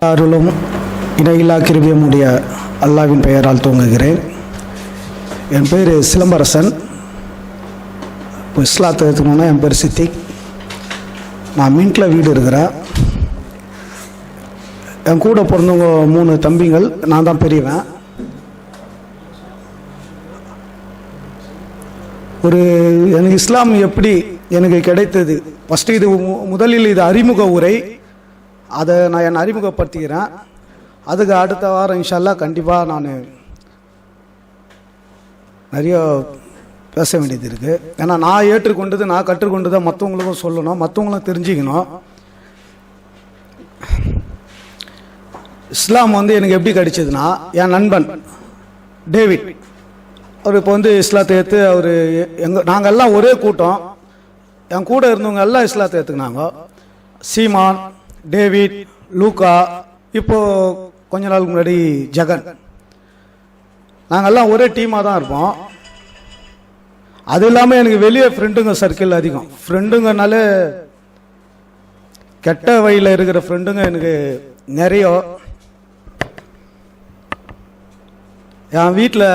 அருளும் இணையில்லா கிருபியமுடைய அல்லாவின் பெயரால் தூங்குகிறேன் என் பேர் சிலம்பரசன். இப்போ இஸ்லாத்தை எடுத்துக்கணுன்னா என் பேர் சித்திக். நான் மீன்ட்டில் வீடு இருக்கிறேன். என் கூட பிறந்தவங்க மூணு தம்பிங்கள் நான் தான் பெரியவன். ஒரு எனக்கு இஸ்லாம் எப்படி எனக்கு கிடைத்தது? ஃபஸ்ட்டு இது மு- முதலில் இது அறிமுக உரை. அதை நான் என்னை அறிமுகப்படுத்திக்கிறேன். அதுக்கு அடுத்த வாரம் இன்ஷால்லா கண்டிப்பாக நான் நிறைய பேச வேண்டியது இருக்குது ஏன்னா நான் ஏற்றுக்கொண்டது நான் கற்றுக்கொண்டதை மற்றவங்களுக்கும் சொல்லணும் மற்றவங்களும் தெரிஞ்சுக்கணும். இஸ்லாம் வந்து எனக்கு எப்படி கிடைச்சதுன்னா என் நண்பன் டேவிட். அவர் இப்போ வந்து இஸ்லாத்தை ஏற்று அவர் எங்கள் நாங்கள் எல்லாம் ஒரே கூட்டம். என் கூட இருந்தவங்க எல்லாம் இஸ்லாத்தை ஏற்றுக்கினாங்க சீமான் டேவிட் லூக்கா இப்போ கொஞ்ச நாளுக்கு முன்னாடி ஜெகன். நாங்கள்லாம் ஒரே டீமாக தான் இருப்போம். அது இல்லாமல் எனக்கு வெளியே ஃப்ரெண்டுங்க சர்க்கிள் அதிகம். ஃப்ரெண்டுங்கனாலே கெட்ட வழியில் இருக்கிற ஃப்ரெண்டுங்க எனக்கு நிறைய. என் வீட்டில்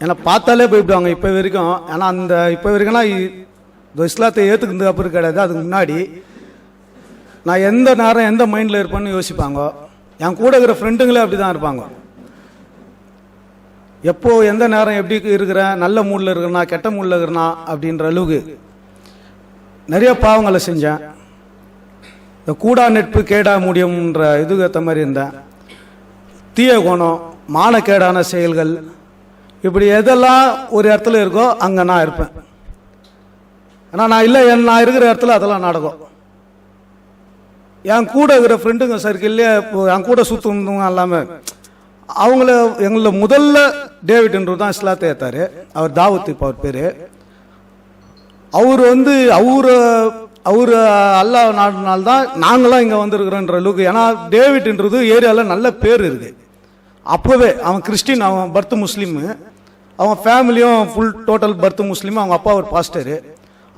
என்னை பார்த்தாலே போய்விடுவாங்க இப்போ வரைக்கும். ஏன்னா அந்த இப்போ வரைக்கும்னா இந்த இஸ்லாத்தை ஏற்றுக்கிறது அப்புறம் கிடையாது. அதுக்கு முன்னாடி நான் எந்த நேரம் எந்த மைண்டில் இருப்பேன்னு யோசிப்பாங்க. என் கூட இருக்கிற ஃப்ரெண்டுங்களே அப்படி தான் இருப்பாங்க. எப்போ எந்த நேரம் எப்படி இருக்கிறேன் நல்ல மூடில் இருக்கிறனா கெட்ட மூடில் இருக்கிறனா அப்படின்ற அளவுக்கு நிறைய பாவங்களை செஞ்சேன். இந்த கூடா நெட்பு கேடா முடியும்ன்ற இதுக்கு ஏற்ற மாதிரி இருந்தேன். தீய குணம் மானக்கேடான செயல்கள். இப்படி எதெல்லாம் ஒரு இடத்துல இருக்கோ அங்கே நான் இருப்பேன். ஏன்னா நான் இல்லை என் நான் இருக்கிற இடத்துல அதெல்லாம் நடக்கும். என் கூட இருக்கிற ஃப்ரெண்டுங்க சர்க்கிள்லேயே இப்போ என் கூட சுற்றுனவங்க எல்லாமே அவங்கள எங்கள முதல்ல டேவிட்ன்றது தான் இஸ்லாத்தை ஏத்தாரு. அவர் தாவத்து இப்போ அவர் பேர். அவர் வந்து அவர் அவர் அல்லாஹ் நாடுனால தான் நாங்களாம் இங்கே வந்திருக்கிறோன்ற லுக்கு ஏன்னா டேவிட்ன்றது ஏரியாவில் நல்ல பேர் இருக்குது அப்போவே அவன் கிறிஸ்டின் அவன் பர்த் முஸ்லீமு. அவன் ஃபேமிலியும் ஃபுல் டோட்டல் பர்த் முஸ்லீம் அவங்க அப்பா ஒரு பாஸ்டரு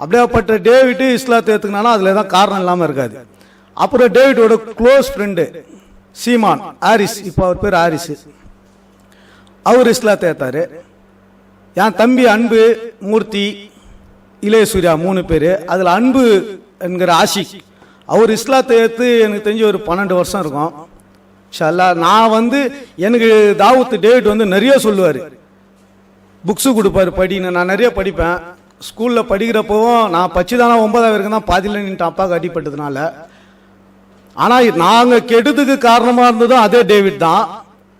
அப்படியேப்பட்ட டேவிட்டு இஸ்லாத்தை ஏற்றுக்கினாலும் அதில் தான் காரணம் இல்லாமல் இருக்காது. அப்புறம் டேவிட்டோட க்ளோஸ் ஃப்ரெண்டு சீமான் ஆரிஸ். இப்போ அவர் பேர் ஆரிஸ். அவர் இஸ்லாத்தை ஏத்தாரு. என் தம்பி அன்பு மூர்த்தி இளைய சூர்யா மூணு பேர். அதில் அன்பு என்கிற ஆஷிக். அவர் இஸ்லாத்தை ஏற்று எனக்கு தெரிஞ்சு ஒரு பன்னெண்டு வருஷம் இருக்கும். ஷல்லா நான் வந்து எனக்கு தாவூத் டேவிட் வந்து நிறைய சொல்லுவார். புக்ஸு கொடுப்பாரு படின்னு. நான் நிறைய படிப்பேன். ஸ்கூலில் படிக்கிறப்பவும் நான் பச்சுதானா ஒன்பதாம் வரைக்கும் தான் பாதியில் நின்று அப்பாவுக்கு அடிப்பட்டதுனால ஆனால் நாங்கள் கெட்டதுக்கு காரணமாக இருந்ததும் அதே டேவிட் தான்.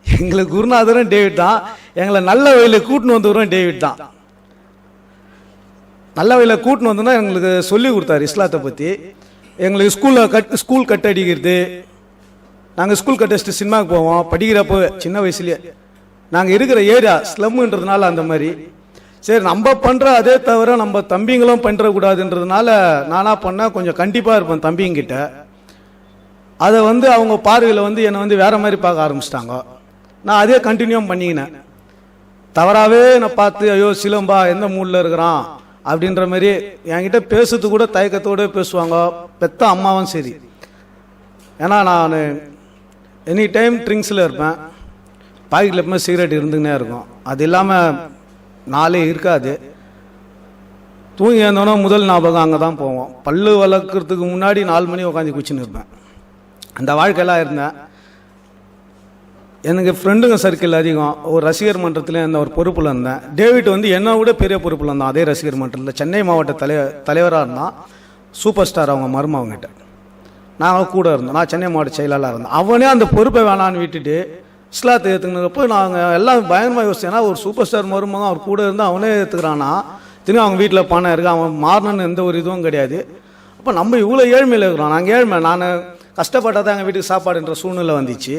எங்களுக்கு குருநாதரும் டேவிட் தான். எங்களை நல்ல வழியில் கூட்டின்னு வந்தவரும் டேவிட் தான். நல்ல வழியில் கூட்டின்னு வந்தோன்னா எங்களுக்கு சொல்லி கொடுத்தாரு இஸ்லாத்தை பற்றி எங்களுக்கு ஸ்கூலில் கட் ஸ்கூல் கட் அடிக்கிறது நாங்கள் ஸ்கூல் கட் அடிச்சுட்டு சினிமாவுக்கு போவோம். படிக்கிறப்போ சின்ன வயசுலேயே. நாங்கள் இருக்கிற ஏரியா ஸ்லம்ன்றதுனால அந்த மாதிரி. சரி நம்ம பண்ணுற அதே தவிர நம்ம தம்பிங்களும் பண்ணுறக்கூடாதுன்றதுனால நானாக பண்ணால் கொஞ்சம் கண்டிப்பாக இருப்பேன் தம்பிங்கிட்ட அதை வந்து அவங்க பார்வையில் வந்து என்னை வந்து வேறு மாதிரி பார்க்க ஆரம்பிச்சிட்டாங்க. நான் அதே கண்டினியூ பண்ணிக்கினேன். தவறாகவே நான் பார்த்து ஐயோ சிலம்பா எந்த மூடில் இருக்கிறான்? அப்படின்ற மாதிரி என்கிட்ட பேசுறது கூட தயக்கத்தோடு பேசுவாங்க. பெத்த அம்மாவும் சரி. ஏன்னா நான் எனி டைம் ட்ரிங்க்ஸில் இருப்பேன். பாக்கெட்டில் எப்பவுமே சிகரெட் இருந்துக்கினே இருக்கும். அது இல்லாமல் நாளே இருக்காது. தூங்கி இருந்தோன்னா முதல் ஞாபகம் அங்கே தான் போவோம். பல்லு வளர்க்குறதுக்கு முன்னாடி நாலு மணி உட்காந்து குச்சின்னு இருப்பேன். அந்த வாழ்க்கையெல்லாம் இருந்தேன். எனக்கு ஃப்ரெண்டுங்க சர்க்கிள் அதிகம். ஒரு ரசிகர் மன்றத்தில் இருந்த ஒரு பொறுப்பில் இருந்தேன். டேவிட் வந்து என்னை விட பெரிய பொறுப்பில் இருந்தான். அதே ரசிகர் மன்றத்தில். சென்னை மாவட்ட தலை தலைவராக இருந்தான். சூப்பர் ஸ்டார் அவங்க மருமவங்கிட்ட நாங்கள் கூட இருந்தோம். நான் சென்னை மாவட்ட செயலாளராக இருந்தேன். அவனே அந்த பொறுப்பை வேணான்னு விட்டுட்டு இஸ்லாத்தை ஏற்றுக்கினப்போ நாங்கள் எல்லாம் பயங்கரமாக யோசிச்சோம் ஒரு சூப்பர் ஸ்டார் மருமகன் அவர் கூட இருந்து அவனே ஏற்றுக்கிறானா திரும்ப அவங்க வீட்டில் பணம் இருக்குது அவன் மாறணும்னு எந்த ஒரு இதுவும் கிடையாது. அப்போ நம்ம இவ்வளோ ஏழ்மையில் இருக்கிறோம். நாங்கள் ஏழ்மை. நான் கஷ்டப்பட்டால் தான் எங்கள் வீட்டுக்கு சாப்பாடுன்ற சூழ்நிலை வந்துச்சு.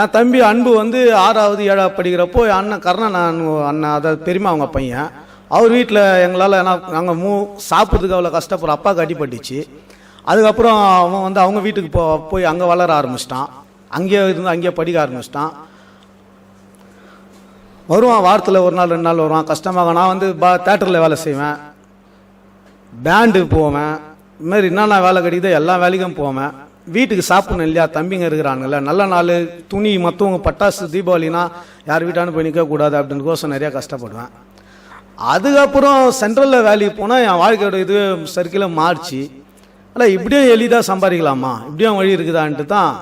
என் தம்பி அன்பு வந்து ஆறாவது ஏழாவது படிக்கிறப்போ என் அண்ணன் கர்ணன் அண்ணன் அண்ணன் அதாவது பெரியமா அவங்க பையன். அவர் வீட்டில் எங்களால் ஏன்னா நாங்கள் மூ சாப்பிட்றதுக்கு அவ்வளோ கஷ்டப்படுற அப்பாவுக்கு அடிபட்டுச்சு. அதுக்கப்புறம் அவன் வந்து அவங்க வீட்டுக்கு போ போய் அங்கே வளர ஆரம்பிச்சிட்டான். அங்கேயே இருந்து அங்கேயே படிக்க ஆரம்பிச்சிட்டான். வருவான் வாரத்தில் ஒரு நாள் ரெண்டு நாள் வருவான். கஷ்டமாக நான் வந்து பா தேட்டரில் வேலை செய்வேன். பேண்டு போவேன். இதுமாரி என்னென்ன வேலை கிடைக்குதோ எல்லா வேலைக்கும் போவேன். வீட்டுக்கு சாப்பிடணும் இல்லையா? தம்பிங்க இருக்கிறானுங்கள நல்ல நாள். துணி மற்றவங்க பட்டாசு தீபாவளினா யார் வீட்டானு போய் நிற்கக்கூடாது அப்படின்னு கோசம் நிறையா கஷ்டப்படுவேன். அதுக்கப்புறம் சென்ட்ரலில் வேலைக்கு போனால் என் வாழ்க்கையோட இது சர்க்கிளில் மாறிச்சு. ஆனால் இப்படியும் எளிதாக சம்பாதிக்கலாமா? இப்படியும் வழி இருக்குதான்ட்டு தான்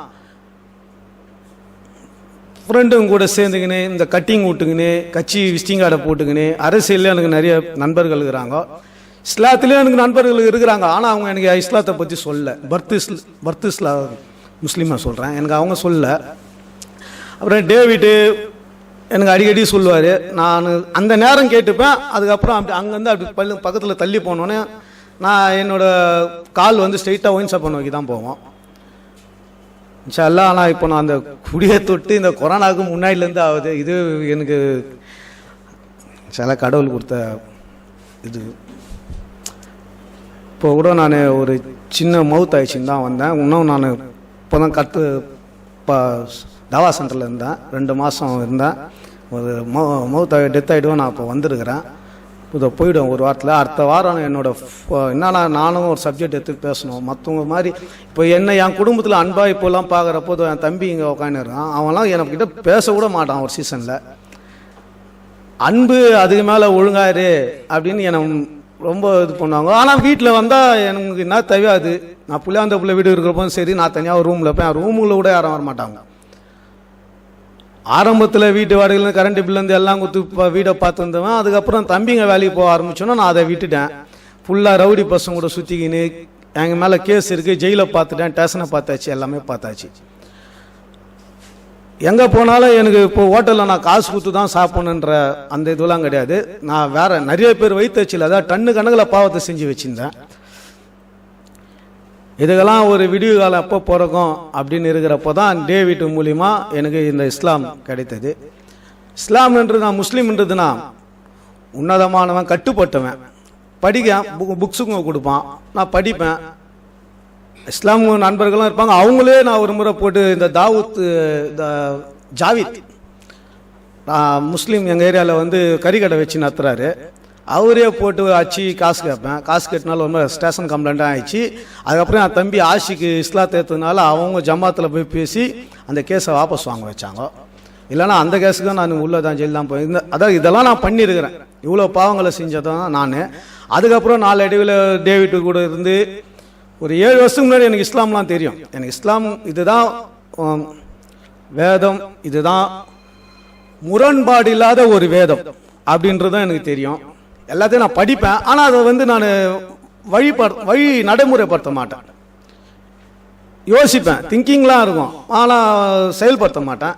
ஃப்ரெண்டுங்க கூட சேர்ந்துக்கின்னு இந்த கட்டிங் விட்டுக்கின்னு கட்சி விசிட்டிங் கார்டை போட்டுக்கின்னு அரசியலில் எனக்கு நிறைய நண்பர்கள் இருக்கிறாங்க. இஸ்லாத்துலேயும் எனக்கு நண்பர்கள் இருக்கிறாங்க. ஆனால் அவங்க எனக்கு இஸ்லாத்தை பற்றி சொல்ல. பர்த் இஸ்ல பர்த் இஸ்லா முஸ்லீமாக சொல்கிறேன் எனக்கு அவங்க சொல்ல. அப்புறம் டேவிட்டு எனக்கு அடிக்கடி சொல்லுவார். நான் அந்த நேரம் கேட்டுப்பேன். அதுக்கப்புறம் அப்படி அங்கேருந்து அப்படி பள்ளி பக்கத்தில் தள்ளி போனோன்னே நான் என்னோடய கால் வந்து ஸ்ட்ரெயிட்டாக ஒயின் பண்ண நோக்கி தான் போவோம். இன்ஷால்லா ஆனால் இப்போ நான் அந்த குடியை தொட்டு இந்த கொரோனாவுக்கு முன்னாடிலேருந்து ஆகுது. இது எனக்கு சில கடவுள் கொடுத்த இது. இப்போ கூட நான் ஒரு சின்ன மவுத் ஆயிடுச்சுன்னு தான் வந்தேன். இன்னும் நான் இப்போ தான் கற்று இப்போ தவா சென்டரில் இருந்தேன். ரெண்டு மாதம் இருந்தேன். ஒரு மௌ மவுத் டெத் ஆகிடுவோம் நான் இப்போ வந்திருக்கிறேன். இதை போயிடும் ஒரு வாரத்தில். அடுத்த வாரம் என்னோட ஃப- என்னன்னா நானும் ஒரு சப்ஜெக்ட் எடுத்து பேசணும். மற்றவங்க மாதிரி இப்போ என்ன என் குடும்பத்தில் அன்பா இப்போல்லாம் பார்க்குறப்போ என் தம்பி இங்கே உட்காந்துருக்கான் அவன்லாம் எனக்கிட்ட பேச கூட மாட்டான் ஒரு சீசனில் அன்பு அதுக்கு மேலே ஒழுங்காரு அப்படின்னு என்னை ரொம்ப இது பண்ணுவாங்க. ஆனால் வீட்டில் வந்தால் எனக்கு என்ன தேவையாது நான் புள்ளியாந்த பிள்ளை வீடு இருக்கிறப்போ சரி நான் தனியாக ஒரு ரூமில் போய் ரூமில் கூட யாரும் வர மாட்டாங்க. ஆரம்பத்தில் வீட்டு வாடகையில் கரண்ட் பில்லேருந்து எல்லாம் கொடுத்து இப்போ வீடை பார்த்து வந்தவன் அதுக்கப்புறம் தம்பிங்க வேலைக்கு போக ஆரம்பிச்சோன்னா நான் அதை விட்டுட்டேன். ஃபுல்லாக ரவுடி பசங்க கூட சுற்றிக்கின்னு எங்கள் மேலே கேஸ் இருக்குது ஜெயிலை பார்த்துட்டேன் ஸ்டேஷனை பார்த்தாச்சு எல்லாமே பார்த்தாச்சு. எங்கே போனாலும் எனக்கு இப்போ ஹோட்டலில் நான் காசு கொடுத்து தான் சாப்பிடணுன்ற அந்த இதெல்லாம் கிடையாது. நான் வேற நிறைய பேர் வைத்து வச்சில அதாவது டன்னு கணக்கில் பாவத்தை செஞ்சு வச்சுருந்தேன். இதுக்கெல்லாம் ஒரு விடிவு காலம் எப்போ பிறக்கும் அப்படின்னு இருக்கிறப்போ தான் டேவிட் மூலிமா எனக்கு இந்த இஸ்லாம் கிடைத்தது. இஸ்லாம்ன்றது நான் முஸ்லீம்ன்றதுனா உன்னதமானவன் கட்டுப்பட்டவன். படிக்க புக்ஸுங்க கொடுப்பான். நான் படிப்பேன். இஸ்லாம் நண்பர்களும் இருப்பாங்க. அவங்களே நான் ஒரு முறை போட்டு இந்த தாவூத் இந்த ஜாவித் முஸ்லீம் எங்கள் ஏரியாவில் வந்து கறிக்கடை வச்சு நடத்துறாரு. அவரே போட்டு அச்சு காசு கேட்பேன். காசு கேட்டனால ஒரு மாதிரி ஸ்டேஷன் கம்ப்ளைண்ட்டாக ஆயிடுச்சு. அதுக்கப்புறம் என் தம்பி ஆஷிக்கு இஸ்லாத்தை ஏற்றதுனால அவங்க ஜமாத்தில் போய் பேசி அந்த கேஸை வாபஸ் வாங்க வச்சாங்க. இல்லைன்னா அந்த கேஸுக்கு நான் உள்ளே தான் ஜெயில் தான் போயிருந்தேன் அதான் இதெல்லாம் நான் பண்ணியிருக்கிறேன். இவ்வளோ பாவங்களை செஞ்சதான் நான். அதுக்கப்புறம் நாளடைவில் டேவிட்டு கூட இருந்து ஒரு ஏழு வருஷத்துக்கு முன்னாடி எனக்கு இஸ்லாம்லாம் தெரியும். எனக்கு இஸ்லாம் இதுதான் வேதம் இதுதான் முரண்பாடு இல்லாத ஒரு வேதம் அப்படின்றது எனக்கு தெரியும். எல்லாத்தையும் நான் படிப்பேன். ஆனால் அதை வந்து நான் வழிபட வழி நடைமுறைப்படுத்த மாட்டேன். யோசிப்பேன். திங்கிங்லாம் இருக்கும். ஆனால் செயல்படுத்த மாட்டேன்.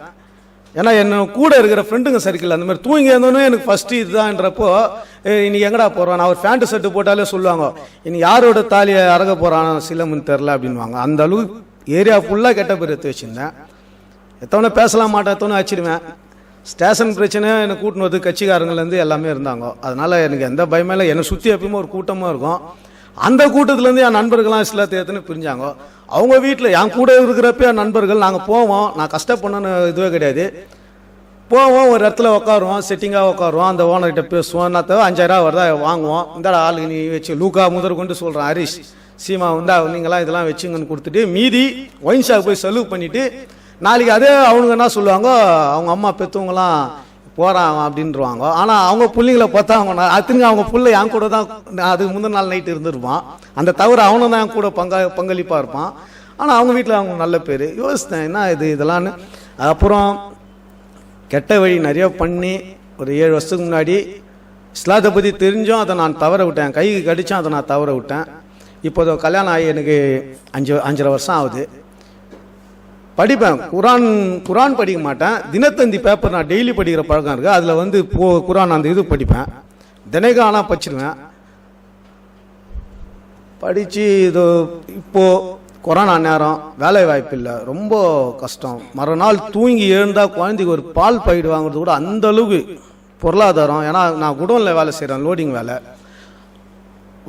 ஏன்னா என்ன கூட இருக்கிற ஃப்ரெண்டுங்க சர்க்கிள் அந்த மாதிரி தூங்கி இருந்தோன்னே எனக்கு ஃபஸ்ட்டு இதுதான்றப்போ இனி இன்னைக்கு எங்கடா போகிறான் நான் ஒரு ஃபேண்ட் ஷர்ட்டு போட்டாலே சொல்லுவாங்க இன்னைக்கு யாரோட தாலியை அறக போகிறான் சிலம்னு தெரில அப்படின்வாங்க அந்த அளவுக்கு ஏரியா ஃபுல்லாக கெட்ட பேர் எடுத்து வச்சுருந்தேன். எத்தவனே பேசலாம் மாட்டேன் எத்தவனே வச்சிருவேன் ஸ்டேஷன் பிரச்சனை என்னை கூட்டின்னு வந்து கட்சிக்காரங்கலேருந்து எல்லாமே இருந்தாங்க. அதனால் எனக்கு எந்த பயமே இல்லை. என்னை சுற்றி எப்பயுமே ஒரு கூட்டமாக இருக்கும். அந்த கூட்டத்துலேருந்து என் நண்பர்கள்லாம் சில தேர்த்துன்னு பிரிஞ்சாங்க. அவங்க வீட்டில் என் கூட இருக்கிறப்ப என் நண்பர்கள் நாங்கள் போவோம். நான் கஷ்டப்படணும்னு இதுவே கிடையாது. போவோம் ஒரு இடத்துல உட்காருவோம் செட்டிங்காக உட்காருவோம் அந்த ஓனர்கிட்ட பேசுவோம். நான் அஞ்சாயிரம் வருதா வாங்குவோம். இந்த ஆளுக்கு நீ வச்சு லூக்கா முதற் கொண்டு சொல்கிறேன் ஹரிஷ். சீமா வந்தா நீங்களாம் இதெல்லாம் வச்சுங்கன்னு கொடுத்துட்டு மீதி ஒயின் ஷாப் போய் செலவு பண்ணிவிட்டு நாளைக்கு அதே அவனுங்க என்ன சொல்லுவாங்க அவங்க அம்மா பெற்றவங்களாம் போகிறான் அப்படின்றவாங்க ஆனால் அவங்க பிள்ளைங்கள பார்த்தா அவங்க நான் அவங்க பிள்ளை என் கூட தான் அது முந்தின நாள் நைட்டு இருந்திருப்பான். அந்த தவிர அவனும் தான் என் கூட பங்கா பங்களிப்பாக இருப்பான். ஆனால் அவங்க வீட்டில் அவங்க நல்ல பேர். யோசித்தேன் என்ன இது இதெல்லாம்னு அப்புறம் கெட்ட வழி நிறைய பண்ணி ஒரு ஏழு வருஷத்துக்கு முன்னாடி இஸ்லாத்தை பற்றி தெரிஞ்சும் அதை நான் தவற விட்டேன். கைக்கு கடிச்சும் அதை நான் தவற விட்டேன். இப்போதோ கல்யாணம் ஆகி எனக்கு அஞ்சு அஞ்சரை வருஷம் ஆகுது. படிப்பேன். குரான் குரான் படிக்க மாட்டேன். தினத்தந்தி பேப்பர் நான் டெய்லி படிக்கிற பழக்கம் இருக்குது அதில் வந்து போ குரான் அந்த இது படிப்பேன். தினைக்கும் ஆனால் படிச்சிருவேன். படித்து இது இப்போது கொரோனா நேரம் வேலை வாய்ப்பு இல்லை. ரொம்ப கஷ்டம். மறுநாள் தூங்கி எழுந்தால் குழந்தைக்கு ஒரு பால் பயிடு வாங்குறது கூட அந்த அளவுக்கு பொருளாதாரம். ஏன்னா நான் குடோனில் வேலை செய்கிறேன் லோடிங் வேலை.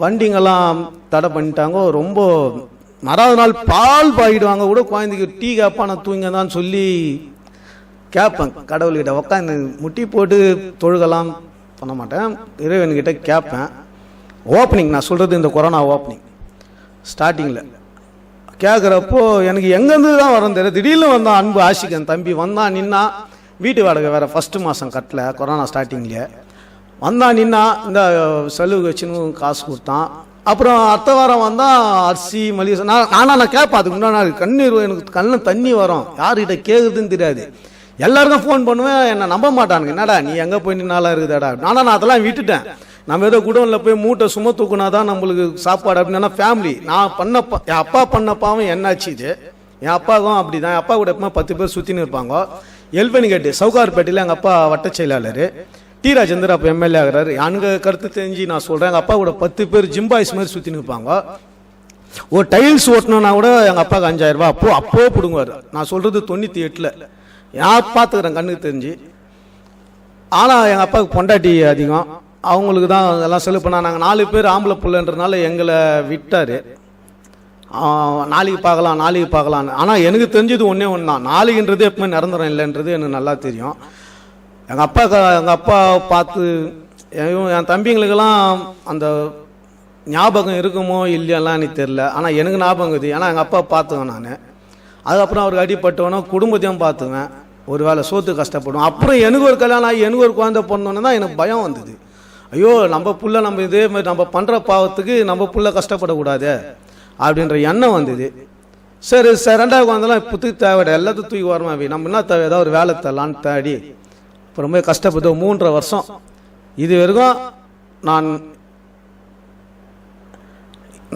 வண்டிங்கெல்லாம் தடை பண்ணிட்டாங்க ரொம்ப மறாவது நாள் பால் பாயிடுவாங்க கூட குழந்தைக்கு டீ கேப்பான நான் தூங்க தான் சொல்லி கேட்பேன். கடவுள்கிட்ட உட்காந்து முட்டி போட்டு தொழுகலாம் பண்ண மாட்டேன். இறைவன்கிட்ட கேட்பேன். ஓப்பனிங் நான் சொல்கிறது இந்த கொரோனா ஓப்பனிங் ஸ்டார்டிங்கில் கேட்குறப்போ எனக்கு எங்கேருந்து தான் வரும் தெரியல. திடீர்னு வந்தான் அன்பு ஆஷிகன் தம்பி வந்தான் நின்னா வீட்டு வாடகை வேறு ஃபஸ்ட்டு மாதம் கட்டல கொரோனா ஸ்டார்டிங்லேயே வந்தான் நின்னா இந்த செலவு வச்சுன்னு காசு கொடுத்தான். அப்புறம் அடுத்த வாரம் வந்தால் அரிசி மளிகை நான் நானா நான் கேட்பேன் அதுக்கு முன்னாடி கண்ணீர் எனக்கு கண்ணில் தண்ணி வரும். யார்கிட்ட கேட்குறதுன்னு தெரியாது. எல்லாருக்கும் ஃபோன் பண்ணுவேன் என்னை நம்ப மாட்டானுங்க. என்னடா நீ எங்கே போய் நின்னாலா இருக்குதாடா? நானா நான் அதெல்லாம் விட்டுட்டேன். நம்ம ஏதோ குடோனில் போய் மூட்டை சும தூக்குனா தான் நம்மளுக்கு சாப்பாடு அப்படின்னா. ஃபேமிலி நான் பண்ண என் அப்பா பண்ண பாவம் என்னாச்சு இது? என் அப்பாவும் அப்படி தான் என் அப்பா கூட எப்பவுமே பத்து பேர் சுற்றின்னு இருப்பாங்க. எல்பனிகட்டு சவுகார்பேட்டையில் எங்கள் அப்பா வட்ட செயலாளர். டி ராஜேந்தர் அப்போ எம்எல்ஏ ஆகிறாரு. அங்கே கருத்து தெரிஞ்சு நான் சொல்கிறேன் எங்கள் அப்பா கூட பத்து பேர் ஜிம்பாய்ஸ் மாதிரி சுற்றி நிற்பாங்க. ஒரு டைல்ஸ் ஓட்டணும்னா கூட எங்கள் அப்பாவுக்கு அஞ்சாயிரம் ரூபா அப்போ அப்போ பிடுங்குவார். நான் சொல்கிறது தொண்ணூற்றி எட்டில். நான் பார்த்துக்கிறேன் கண்ணுக்கு தெரிஞ்சு. ஆனால் எங்கள் அப்பாவுக்கு பொண்டாட்டி அதிகம். அவங்களுக்கு தான் அதெல்லாம் செலவு பண்ணால் நாங்கள் நாலு பேர் ஆம்பளை பிள்ளைன்றனால எங்களை விட்டார். நாளைக்கு பார்க்கலாம் நாளைக்கு பார்க்கலான்னு ஆனால் எனக்கு தெரிஞ்சது ஒன்றே ஒன்று தான் நாளைக்குன்றது எப்பவுமே நிரந்தரம் இல்லைன்றது எனக்கு நல்லா தெரியும். எங்கள் அப்பா எங்கள் அப்பா பார்த்து என் தம்பிங்களுக்கெல்லாம் அந்த ஞாபகம் இருக்குமோ இல்லையெல்லாம் எனக்கு தெரில ஆனால் எனக்கு ஞாபகம் இருக்குது. ஏன்னா எங்கள் அப்பா பார்த்துவேன் நான். அதுக்கப்புறம் அவருக்கு அடிப்பட்டவனோ குடும்பத்தையும் பார்த்துவேன் ஒரு வேளை சோத்து கஷ்டப்படுவேன். அப்புறம் எனக்கு ஒரு கல்யாணம் ஆகி எனக்கு ஒரு குழந்தை பிறந்தோன்னே தான் எனக்கு பயம் வந்தது. ஐயோ நம்ம புள்ள நம்ம இதே மாதிரி நம்ம பண்ணுற பாவத்துக்கு நம்ம புள்ள கஷ்டப்படக்கூடாது அப்படின்ற எண்ணம் வந்தது. சரி சார் ரெண்டாவது குழந்தைலாம் புத்துக்கு தேவையில்லை. எல்லாத்தையும் தூக்கி வரமா நம்ம என்ன தேவை? ஏதாவது ஒரு வேலை தரலான்னு தேடி இப்போ ரொம்ப கஷ்டப்பட்டு மூன்றரை வருஷம். இது வரைக்கும் நான்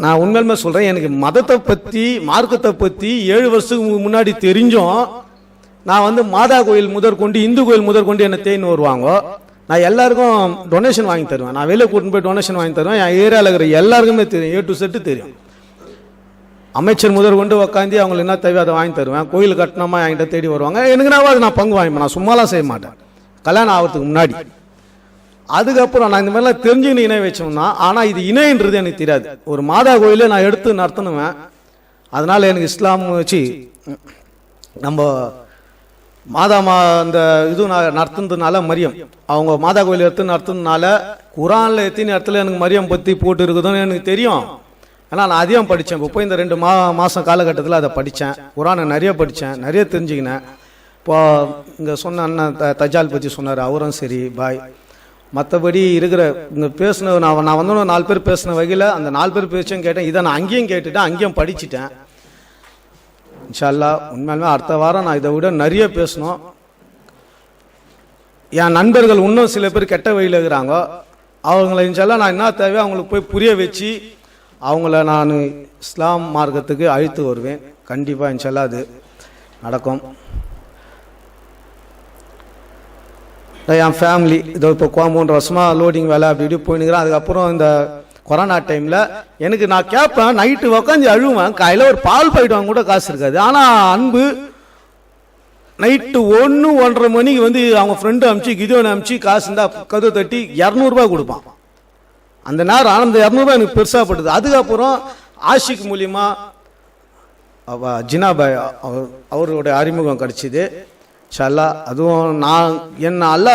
நான் உண்மையிலுமே சொல்கிறேன் எனக்கு மதத்தை பற்றி மார்க்கத்தை பற்றி ஏழு வருஷத்துக்கு முன்னாடி தெரிஞ்சும் நான் வந்து மாதா கோயில் முதற்கொண்டு இந்து கோயில் முதற்கொண்டு என்னை தேடின்னு வருவாங்க. நான் எல்லாருக்கும் டொனேஷன் வாங்கி தருவேன். நான் வெளியே கூட்டின்னு போய் டொனேஷன் வாங்கி தருவேன். என் ஏரியாவில் இருக்கிற எல்லாருக்குமே தெரியும். ஏ டு செட்டு தெரியும். அமைச்சர் முதல் கொண்டு உக்காந்து அவங்களுக்கு என்ன தேவையோ அதை வாங்கி தருவேன். கோயில் கட்டணமா என்கிட்ட தேடி வருவாங்க. எனக்கு நான் நான் பங்கு வாங்கிப்பேன். நான் சும்மாலாம் செய்ய மாட்டேன். கல்யாணம் ஆகிறதுக்கு முன்னாடி. அதுக்கப்புறம் நான் இந்த மாதிரிலாம் தெரிஞ்சுக்கின்னு இணை வச்சோம்னா ஆனால் இது இணைன்றது எனக்கு தெரியாது. ஒரு மாதா கோயிலை நான் எடுத்து நடத்தணுவேன் அதனால் எனக்கு இஸ்லாம் வச்சு நம்ம மாதா மா அந்த இது நான் நடத்துனதுனால மரியம். அவங்க மாதா கோயில் எடுத்து நடத்துனதுனால குரானில் எத்தனை இடத்துல எனக்கு மரியம் பற்றி போட்டு இருக்குதுன்னு எனக்கு தெரியும். ஏன்னா நான் அதிகம் படித்தேன். இப்போ போய் இந்த ரெண்டு மா மாதம் காலகட்டத்தில் அதை படித்தேன். குரானை நிறைய படித்தேன். நிறைய தெரிஞ்சுக்கினேன். இப்போ இங்கே சொன்ன அண்ணன் த தஜால் பற்றி சொன்னார் அவரும் சரி பாய் மற்றபடி இருக்கிற இங்கே பேசின நான் நான் வந்து நாலு பேர் பேசின வகையில் அந்த நாலு பேர் பேச்சும் கேட்டேன். இதை நான் அங்கேயும் கேட்டுட்டேன் அங்கேயும் படிச்சிட்டேன். இன்ஷால்லா உண்மையிலுமே அடுத்த வாரம் நான் இதை விட நிறைய பேசணும். என் நண்பர்கள் இன்னும் சில பேர் கெட்ட வழியில் இருக்கிறாங்க. அவங்கள இன்ஷால்லா நான் என்ன தேவையோ அவங்களுக்கு போய் புரிய வச்சு அவங்கள நான் இஸ்லாம் மார்க்கத்துக்கு அழைத்து வருவேன். கண்டிப்பாக இன்ஷால்லா அது நடக்கும். என் ஃபேமிலி இதோ இப்போ கோ- வருஷமாக லோடிங் வேலை அப்படி இப்படி போயினுக்கிறேன் அதுக்கப்புறம் இந்த கொரோனா டைமில் எனக்கு நான் கேட்பேன் நைட்டு உக்காந்து அழுவேன். காலையில் ஒரு பால் பாயிட்டு கூட காசு இருக்காது. ஆனால் அன்பு நைட்டு ஒன்று ஒன்றரை மணிக்கு வந்து அவங்க ஃப்ரெண்டு அமுச்சு கிதோனை அனுப்பிச்சு காசு இருந்தால் கதவு தட்டி இரநூறுபா கொடுப்பான். அந்த நேரம் ஆனந்த இரநூறுபா எனக்கு பெருசாக பட்டுது. அதுக்கப்புறம் ஆஷிக் மூலியமாக அவ ஜினாபாய் அவர் அவருடைய அறிமுகம் கிடச்சிது. ஷல்லா அதுவும் நான் என்ன அல்ல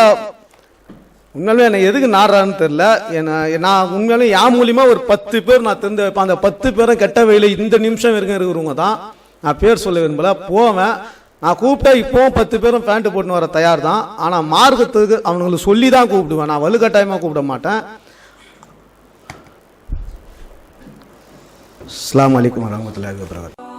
உண்மையிலுமே என்னை எதுக்கு நாடுறான்னு தெரில என்ன நான் உண்மையிலே என் மூலியமாக ஒரு பத்து பேர் நான் தெரிந்து வைப்பேன் அந்த பத்து பேரும் கெட்ட வயலில் இந்த நிமிஷம் வரைக்கும் இருக்கிறவங்க தான். நான் பேர் சொல்ல விரும்பல போவேன். நான் கூப்பிட்டா இப்போவும் பத்து பேரும் பேண்ட்டு போட்டுன்னு வர தயார் தான். ஆனால் மார்க்கத்துக்கு அவனுங்களுக்கு சொல்லி தான் கூப்பிடுவேன். நான் வலுக்கட்டாயமாக கூப்பிட மாட்டேன். இஸ்லாம் அலைக்கும் வரமத்துல வபரகாத்துஹு.